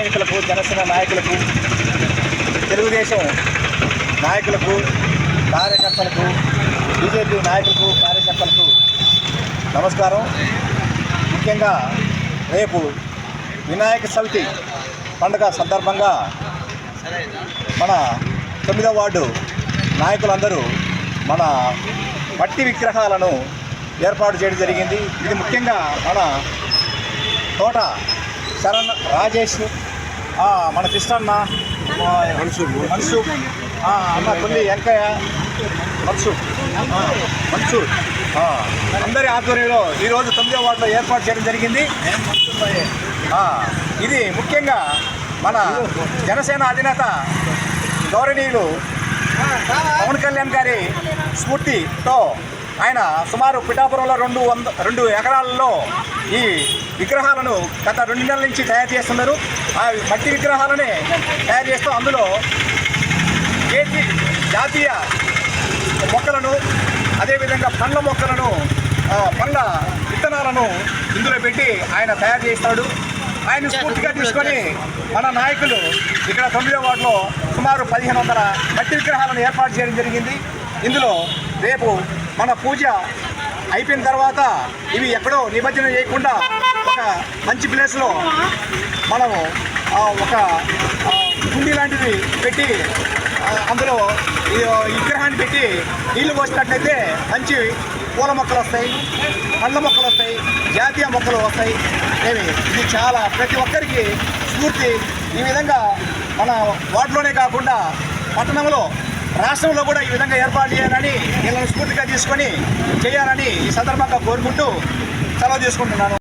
జనసేన నాయకులకు తెలుగుదేశం నాయకులకు కార్యకర్తలకు బీజేపీ నాయకులకు కార్యకర్తలకు నమస్కారం. ముఖ్యంగా రేపు వినాయక చవితి పండుగ సందర్భంగా మన తొమ్మిదవ వార్డు నాయకులందరూ మన మట్టి విగ్రహాలను ఏర్పాటు చేయడం జరిగింది. ఇది ముఖ్యంగా మన తోట శరణ్ రాజేష్ మన కృష్ణన్న మనసు మనసు అన్న కొల్లి వెంకయ్య. మనసు మనసు అందరి ఆధ్వర్యంలో ఈరోజు తొమ్మిదో వార్డులో ఏర్పాటు చేయడం జరిగింది. ఇది ముఖ్యంగా మన జనసేన అధినేత గౌరవనీయులు పవన్ కళ్యాణ్ గారి స్ఫూర్తితో ఆయన సుమారు పిఠాపురంలో రెండు వంద రెండు ఎకరాలలో ఈ విగ్రహాలను గత రెండు నెలల నుంచి తయారు చేస్తున్నారు. ఆ మట్టి విగ్రహాలనే తయారు చేస్తూ అందులో కేజీ జాతీయ మొక్కలను అదేవిధంగా పండ్ల మొక్కలను పండ్ల విత్తనాలను ఇందులో పెట్టి ఆయన తయారు చేస్తాడు. ఆయన స్ఫూర్తిగా తీసుకొని మన నాయకులు ఇక్కడ తొమ్మిదో వార్డులో సుమారు పదిహేను వందల మట్టి విగ్రహాలను ఏర్పాటు చేయడం జరిగింది. ఇందులో రేపు మన పూజ అయిపోయిన తర్వాత ఇవి ఎక్కడో నిమజ్జనం చేయకుండా ఒక మంచి ప్లేస్లో మనము ఒక కుండీ లాంటిది పెట్టి అందులో ఈ విగ్రహాన్ని పెట్టి నీళ్ళు పోసినట్లయితే మంచి పూల మొక్కలు వస్తాయి పండ్ల మొక్కలు వస్తాయి జాతీయ మొక్కలు వస్తాయి. ఏమి ఇది చాలా ప్రతి ఒక్కరికి స్ఫూర్తి. ఈ విధంగా మన వాటిలోనే కాకుండా పట్టణంలో రాష్ట్రంలో కూడా ఈ విధంగా ఏర్పాటు చేయాలని వీళ్ళని స్ఫూర్తిగా తీసుకొని చేయాలని ఈ సందర్భంగా కోరుకుంటూ సెలవు తీసుకుంటున్నాను.